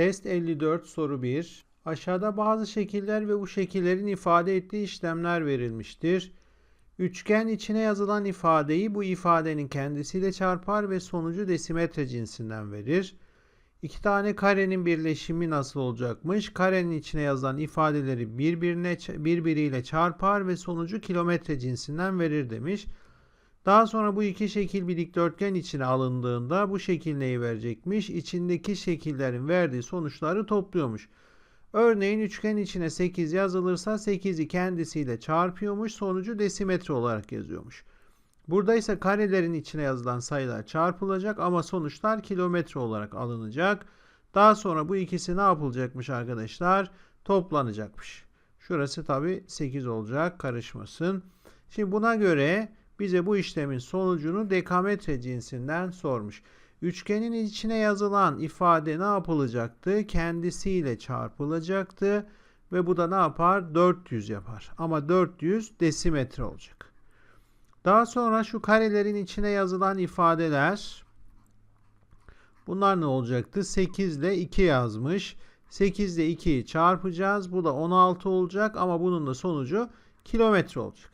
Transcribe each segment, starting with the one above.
Test 54 soru 1. Aşağıda bazı şekiller ve bu şekillerin ifade ettiği işlemler verilmiştir. Üçgen içine yazılan ifadeyi bu ifadenin kendisiyle çarpar ve sonucu desimetre cinsinden verir. İki tane karenin birleşimi nasıl olacakmış? Karenin içine yazılan ifadeleri birbirine birbiriyle çarpar ve sonucu kilometre cinsinden verir demiş. Daha sonra bu iki şekil bir dikdörtgen içine alındığında bu şekil neyi verecekmiş? İçindeki şekillerin verdiği sonuçları topluyormuş. Örneğin üçgen içine 8 yazılırsa 8'i kendisiyle çarpıyormuş. Sonucu desimetre olarak yazıyormuş. Burada ise karelerin içine yazılan sayılar çarpılacak ama sonuçlar kilometre olarak alınacak. Daha sonra bu ikisi ne yapılacakmış arkadaşlar? Toplanacakmış. Şurası tabi 8 olacak karışmasın. Şimdi buna göre bize bu işlemin sonucunu dekametre cinsinden sormuş. Üçgenin içine yazılan ifade ne yapılacaktı? Kendisiyle çarpılacaktı ve bu da ne yapar? 400 yapar. Ama 400 desimetre olacak. Daha sonra şu karelerin içine yazılan ifadeler bunlar ne olacaktı? 8 ile 2 yazmış. 8 ile 2'yi çarpacağız. Bu da 16 olacak ama bunun da sonucu kilometre olacak.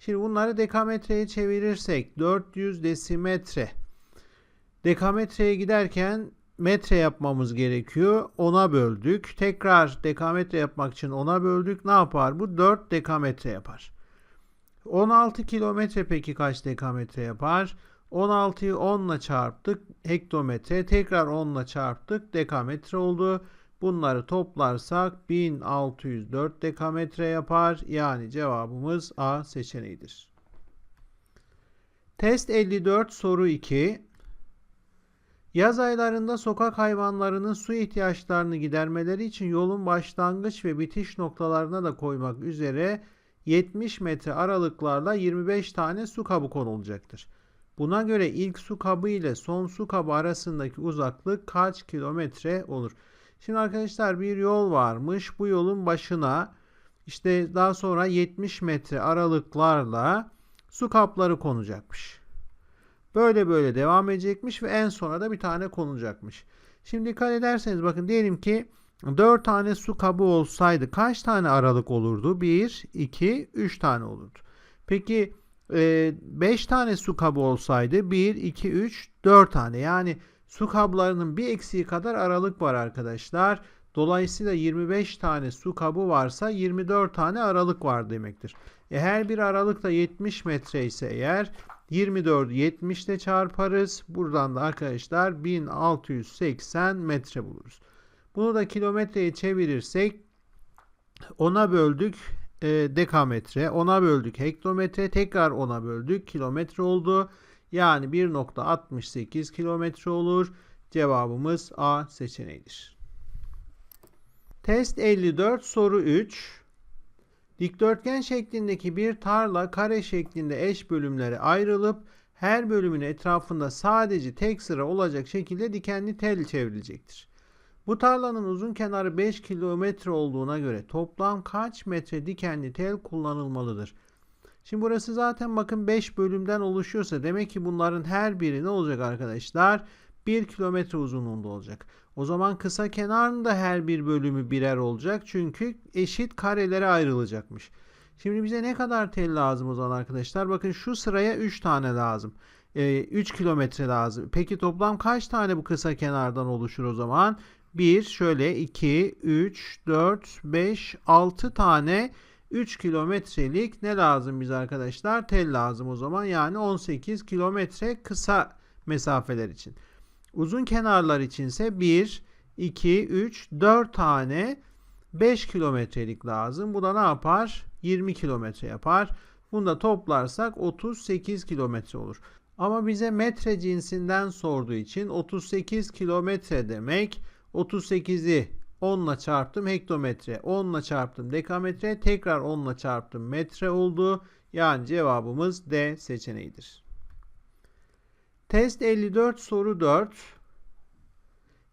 Şimdi bunları dekametreye çevirirsek 400 desimetre. Dekametreye giderken metre yapmamız gerekiyor. 10'a böldük. Tekrar dekametre yapmak için 10'a böldük. Ne yapar? Bu 4 dekametre yapar. 16 kilometre peki kaç dekametre yapar? 16'yı 10 ile çarptık. Hektometre. Tekrar 10 ile çarptık. Dekametre oldu. Bunları toplarsak 1604 dekametre yapar. Yani cevabımız A seçeneğidir. Test 54 soru 2. Yaz aylarında sokak hayvanlarının su ihtiyaçlarını gidermeleri için yolun başlangıç ve bitiş noktalarına da koymak üzere 70 metre aralıklarla 25 tane su kabı konulacaktır. Buna göre ilk su kabı ile son su kabı arasındaki uzaklık kaç kilometre olur? Şimdi arkadaşlar bir yol varmış. Bu yolun başına işte daha sonra 70 metre aralıklarla su kapları konacakmış. Böyle böyle devam edecekmiş ve en sona da bir tane konulacakmış. Şimdi dikkat ederseniz bakın diyelim ki 4 tane su kabı olsaydı kaç tane aralık olurdu? 1, 2, 3 tane olurdu. Peki 5 e, tane su kabı olsaydı 1, 2, 3, 4 tane. Yani Su kablarının bir eksiği kadar aralık var arkadaşlar. Dolayısıyla 25 tane su kabı varsa 24 tane aralık var demektir. E her bir aralık da 70 metre ise eğer 24'ü 70 ile çarparız. Buradan da arkadaşlar 1680 metre buluruz. Bunu da kilometreye çevirirsek 10'a böldük e, dekametre, 10'a böldük hektometre, tekrar 10'a böldük kilometre oldu. Yani 1.68 kilometre olur. Cevabımız A seçeneğidir. Test 54 soru 3. Dikdörtgen şeklindeki bir tarla kare şeklinde eş bölümlere ayrılıp her bölümün etrafında sadece tek sıra olacak şekilde dikenli tel çevrilecektir. Bu tarlanın uzun kenarı 5 kilometre olduğuna göre toplam kaç metre dikenli tel kullanılmalıdır? Şimdi burası zaten bakın 5 bölümden oluşuyorsa demek ki bunların her biri ne olacak arkadaşlar? 1 kilometre uzunluğunda olacak. O zaman kısa kenarın da her bir bölümü birer olacak. Çünkü eşit karelere ayrılacakmış. Şimdi bize ne kadar tel lazım o zaman arkadaşlar? Bakın şu sıraya 3 tane lazım. Ee, 3 kilometre lazım. Peki toplam kaç tane bu kısa kenardan oluşur o zaman? 1, şöyle 2, 3, 4, 5, 6 tane 3 kilometrelik ne lazım bize arkadaşlar? Tel lazım o zaman. Yani 18 kilometre kısa mesafeler için. Uzun kenarlar içinse 1, 2, 3, 4 tane 5 kilometrelik lazım. Bu da ne yapar? 20 kilometre yapar. Bunu da toplarsak 38 kilometre olur. Ama bize metre cinsinden sorduğu için 38 kilometre demek 38'i 10 ile çarptım hektometre. 10 ile çarptım dekametre. Tekrar 10 ile çarptım metre oldu. Yani cevabımız D seçeneğidir. Test 54 soru 4.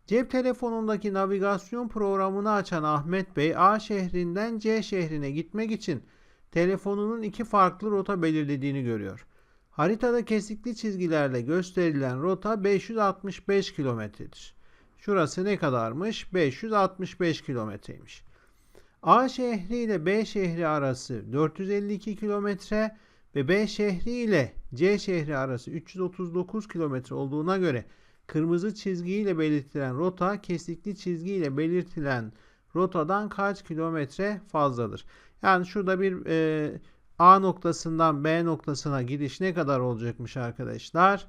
Cep telefonundaki navigasyon programını açan Ahmet Bey A şehrinden C şehrine gitmek için telefonunun iki farklı rota belirlediğini görüyor. Haritada kesikli çizgilerle gösterilen rota 565 kilometredir. Şurası ne kadarmış? 565 kilometreymiş. A şehri ile B şehri arası 452 kilometre ve B şehri ile C şehri arası 339 kilometre olduğuna göre kırmızı çizgiyle belirtilen rota kesikli çizgiyle belirtilen rotadan kaç kilometre fazladır? Yani şurada bir e, A noktasından B noktasına gidiş ne kadar olacakmış arkadaşlar?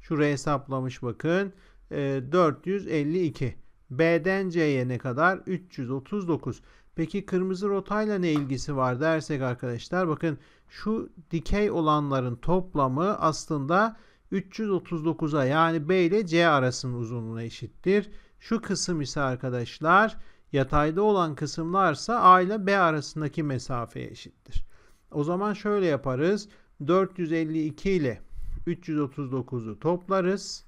Şuraya hesaplamış bakın. E, 452. B'den C'ye ne kadar? 339. Peki kırmızı rotayla ne ilgisi var dersek arkadaşlar bakın şu dikey olanların toplamı aslında 339'a yani B ile C arasının uzunluğuna eşittir. Şu kısım ise arkadaşlar yatayda olan kısımlarsa A ile B arasındaki mesafeye eşittir. O zaman şöyle yaparız. 452 ile 339'u toplarız.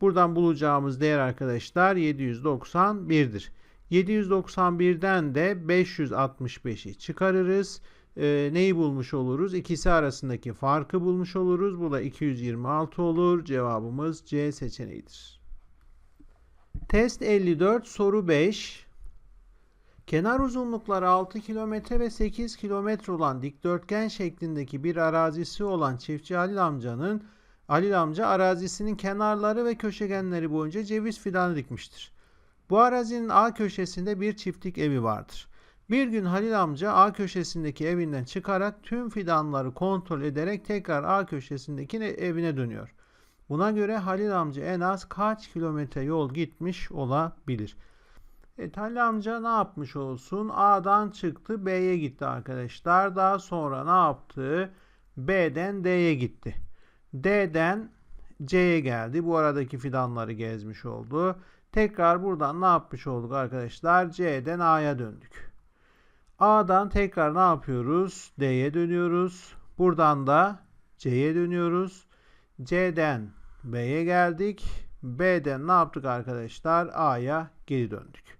Buradan bulacağımız değer arkadaşlar 791'dir. 791'den de 565'i çıkarırız. Ee, neyi bulmuş oluruz? İkisi arasındaki farkı bulmuş oluruz. Bu da 226 olur. Cevabımız C seçeneğidir. Test 54 soru 5. Kenar uzunlukları 6 km ve 8 km olan dikdörtgen şeklindeki bir arazisi olan çiftçi Halil amcanın Halil amca arazisinin kenarları ve köşegenleri boyunca ceviz fidanı dikmiştir. Bu arazinin A köşesinde bir çiftlik evi vardır. Bir gün Halil amca A köşesindeki evinden çıkarak tüm fidanları kontrol ederek tekrar A köşesindeki evine dönüyor. Buna göre Halil amca en az kaç kilometre yol gitmiş olabilir? Evet Halil amca ne yapmış olsun? A'dan çıktı B'ye gitti arkadaşlar. Daha sonra ne yaptı? B'den D'ye gitti. D'den C'ye geldi. Bu aradaki fidanları gezmiş oldu. Tekrar buradan ne yapmış olduk arkadaşlar? C'den A'ya döndük. A'dan tekrar ne yapıyoruz? D'ye dönüyoruz. Buradan da C'ye dönüyoruz. C'den B'ye geldik. B'den ne yaptık arkadaşlar? A'ya geri döndük.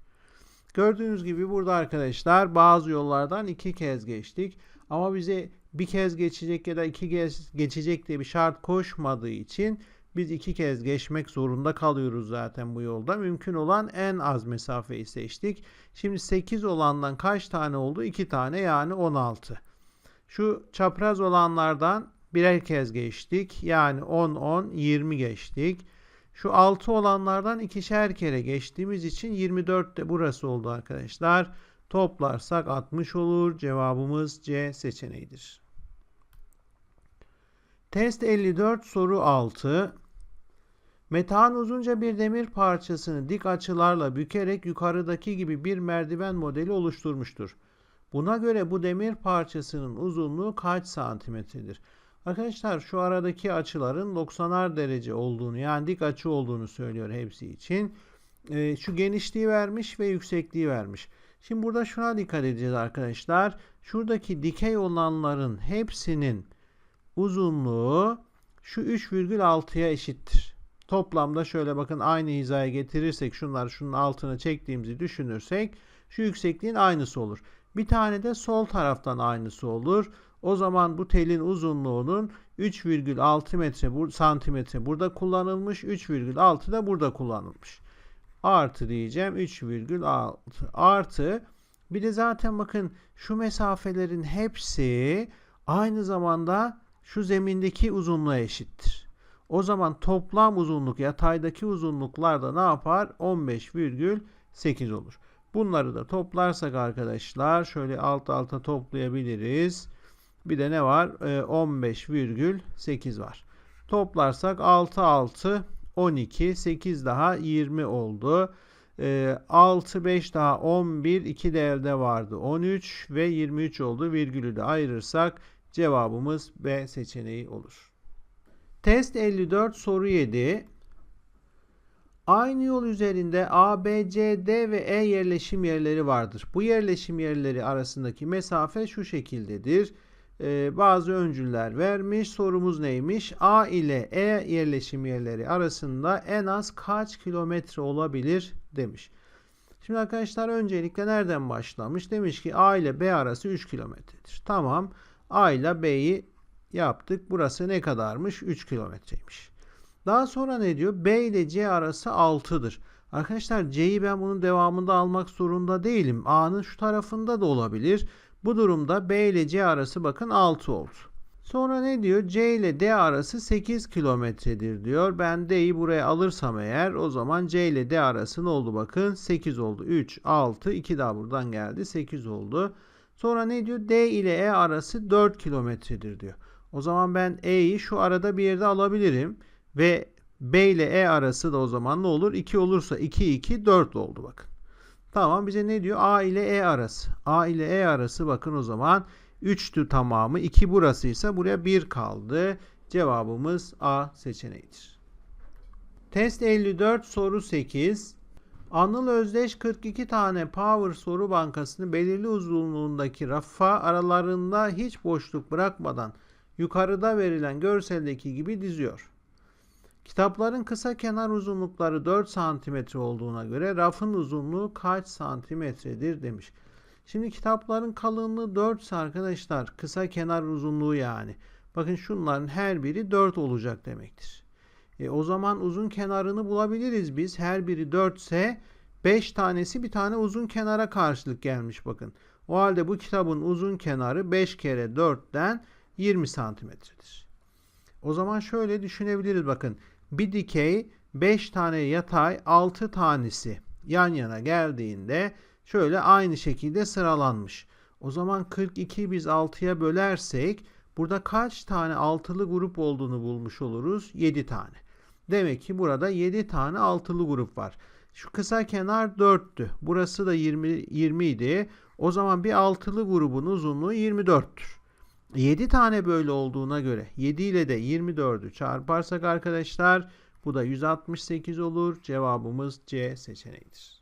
Gördüğünüz gibi burada arkadaşlar bazı yollardan iki kez geçtik. Ama bize bir kez geçecek ya da iki kez geçecek diye bir şart koşmadığı için biz iki kez geçmek zorunda kalıyoruz zaten bu yolda. Mümkün olan en az mesafeyi seçtik. Şimdi 8 olandan kaç tane oldu? 2 tane yani 16. Şu çapraz olanlardan birer kez geçtik. Yani 10, 10, 20 geçtik. Şu 6 olanlardan ikişer kere geçtiğimiz için 24 de burası oldu arkadaşlar. Toplarsak 60 olur. Cevabımız C seçeneğidir. Test 54 soru 6. Metehan uzunca bir demir parçasını dik açılarla bükerek yukarıdaki gibi bir merdiven modeli oluşturmuştur. Buna göre bu demir parçasının uzunluğu kaç santimetredir? Arkadaşlar şu aradaki açıların 90'ar derece olduğunu yani dik açı olduğunu söylüyor hepsi için. E, şu genişliği vermiş ve yüksekliği vermiş. Şimdi burada şuna dikkat edeceğiz arkadaşlar. Şuradaki dikey olanların hepsinin uzunluğu şu 3,6'ya eşittir. Toplamda şöyle bakın aynı hizaya getirirsek şunları şunun altına çektiğimizi düşünürsek şu yüksekliğin aynısı olur. Bir tane de sol taraftan aynısı olur. O zaman bu telin uzunluğunun 3,6 metre santimetre burada kullanılmış. 3,6 da burada kullanılmış. Artı diyeceğim 3,6 artı bir de zaten bakın şu mesafelerin hepsi aynı zamanda şu zemindeki uzunluğa eşittir. O zaman toplam uzunluk yataydaki uzunluklar da ne yapar? 15,8 olur. Bunları da toplarsak arkadaşlar şöyle alt alta toplayabiliriz. Bir de ne var? 15,8 ee, var. Toplarsak 6 6 12 8 daha 20 oldu. 6 ee, 5 daha 11 2 de elde vardı. 13 ve 23 oldu. Virgülü de ayırırsak cevabımız B seçeneği olur. Test 54 soru 7. Aynı yol üzerinde A, B, C, D ve E yerleşim yerleri vardır. Bu yerleşim yerleri arasındaki mesafe şu şekildedir. Ee, bazı öncüller vermiş. Sorumuz neymiş? A ile E yerleşim yerleri arasında en az kaç kilometre olabilir demiş. Şimdi arkadaşlar öncelikle nereden başlamış? Demiş ki A ile B arası 3 kilometredir. Tamam. A ile B'yi yaptık. Burası ne kadarmış? 3 kilometreymiş. Daha sonra ne diyor? B ile C arası 6'dır. Arkadaşlar C'yi ben bunun devamında almak zorunda değilim. A'nın şu tarafında da olabilir. Bu durumda B ile C arası bakın 6 oldu. Sonra ne diyor? C ile D arası 8 kilometredir diyor. Ben D'yi buraya alırsam eğer o zaman C ile D arası ne oldu bakın? 8 oldu. 3, 6, 2 daha buradan geldi. 8 oldu. Sonra ne diyor? D ile E arası 4 kilometredir diyor. O zaman ben E'yi şu arada bir yerde alabilirim. Ve B ile E arası da o zaman ne olur? 2 olursa 2, 2, 4 oldu bakın. Tamam bize ne diyor? A ile E arası. A ile E arası bakın o zaman 3'tü tamamı. 2 burasıysa buraya 1 kaldı. Cevabımız A seçeneğidir. Test 54 soru 8. Anıl Özdeş 42 tane Power soru bankasını belirli uzunluğundaki rafa aralarında hiç boşluk bırakmadan yukarıda verilen görseldeki gibi diziyor. Kitapların kısa kenar uzunlukları 4 santimetre olduğuna göre rafın uzunluğu kaç santimetredir demiş. Şimdi kitapların kalınlığı 4 ise arkadaşlar kısa kenar uzunluğu yani. Bakın şunların her biri 4 olacak demektir. E, o zaman uzun kenarını bulabiliriz biz. Her biri 4 ise 5 tanesi bir tane uzun kenara karşılık gelmiş bakın. O halde bu kitabın uzun kenarı 5 kere 4'ten 20 santimetredir. O zaman şöyle düşünebiliriz bakın. Bir dikey 5 tane yatay 6 tanesi yan yana geldiğinde şöyle aynı şekilde sıralanmış. O zaman 42 biz 6'ya bölersek burada kaç tane altılı grup olduğunu bulmuş oluruz? 7 tane. Demek ki burada 7 tane altılı grup var. Şu kısa kenar 4'tü. Burası da 20, 20 idi. O zaman bir altılı grubun uzunluğu 24'tür. 7 tane böyle olduğuna göre 7 ile de 24'ü çarparsak arkadaşlar bu da 168 olur. Cevabımız C seçeneğidir.